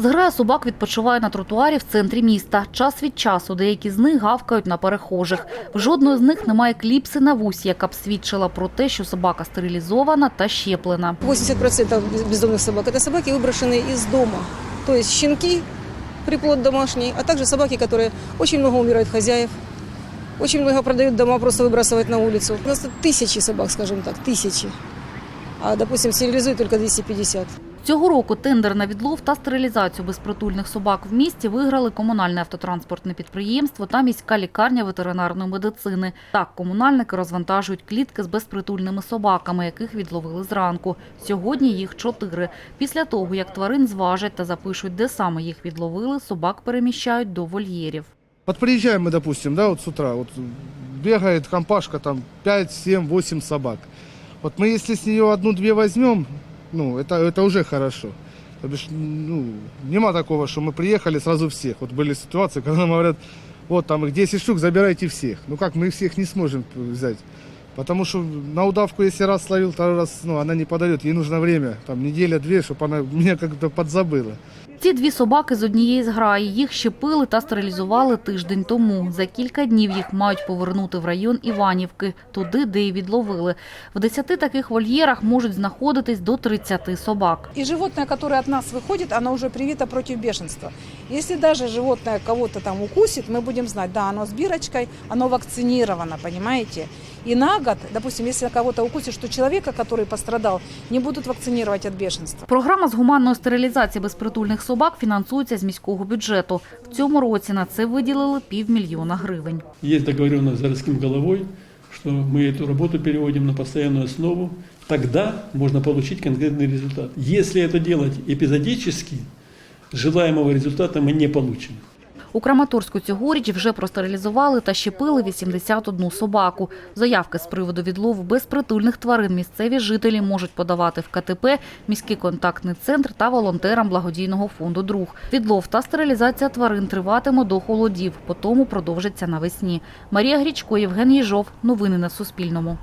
Зграя собак відпочиває на тротуарі в центрі міста. Час від часу деякі з них гавкають на перехожих. В жодної з них немає кліпси на вусі, яка б свідчила про те, що собака стерилізована та щеплена. 80% бездомных собак – это собаки, выброшенные из дома. То есть щенки, приплод домашний, а также собаки, которые очень много умирают хозяев, очень много продают дома, просто выбрасывают на улицу. У нас тут тысячи собак, скажем так, тысячи. А, допустим, стерилизуют только 250. Цього року тендер на відлов та стерилізацію безпритульних собак в місті виграли комунальне автотранспортне підприємство та міська лікарня ветеринарної медицини. Так, комунальники розвантажують клітки з безпритульними собаками, яких відловили зранку. Сьогодні їх чотири. Після того, як тварин зважать та запишуть, де саме їх відловили, собак переміщають до вольєрів. Вот приезжаем мы, допустим, да, вот с утра, вот бегает компашка, там 5, 7, 8 собак. Вот мы если с нее одну-две возьмем, ну, это, это уже хорошо. То бишь, ну, нема такого, что мы приехали сразу всех. Вот были ситуации, когда нам говорят, вот там их 10 штук, забирайте всех. Ну как, мы всех не сможем взять. Потому что на удавку, если раз словил, второй раз, ну, она не подойдет. Ей нужно время, там, неделя-две, чтобы она меня как-то подзабыла. Ці дві собаки з однієї зграї. Їх щепили та стерилізували тиждень тому. За кілька днів їх мають повернути в район Іванівки, туди, де і відловили. В десяти таких вольєрах можуть знаходитись до 30 собак. И животное, которое от нас выходит, оно уже привито против бешенства. Если даже животное кого-то там укусит, мы будем знать, да, оно с бирочкой, оно вакцинировано, понимаете? И на год, допустим, если кого-то укусит, что человека, который пострадал, не будут вакцинировать от бешенства. Програма з гуманної стерилізації безпритульних собак фінансується з міського бюджету. В цьому році на це виділили півмільйона гривень. Есть договоренность с городским головой, что мы эту работу переводим на постоянную основу, тогда можно получить конкретный результат. Если это делать эпизодически, желаемого результата мы не получим. У Краматорську цьогоріч вже простерилізували та щепили 81 собаку. Заявки з приводу відлову безпритульних тварин місцеві жителі можуть подавати в КТП, міський контактний центр та волонтерам благодійного фонду «Друг». Відлов та стерилізація тварин триватиме до холодів, потім продовжиться навесні. Марія Грічко, Євген Єжов. Новини на Суспільному.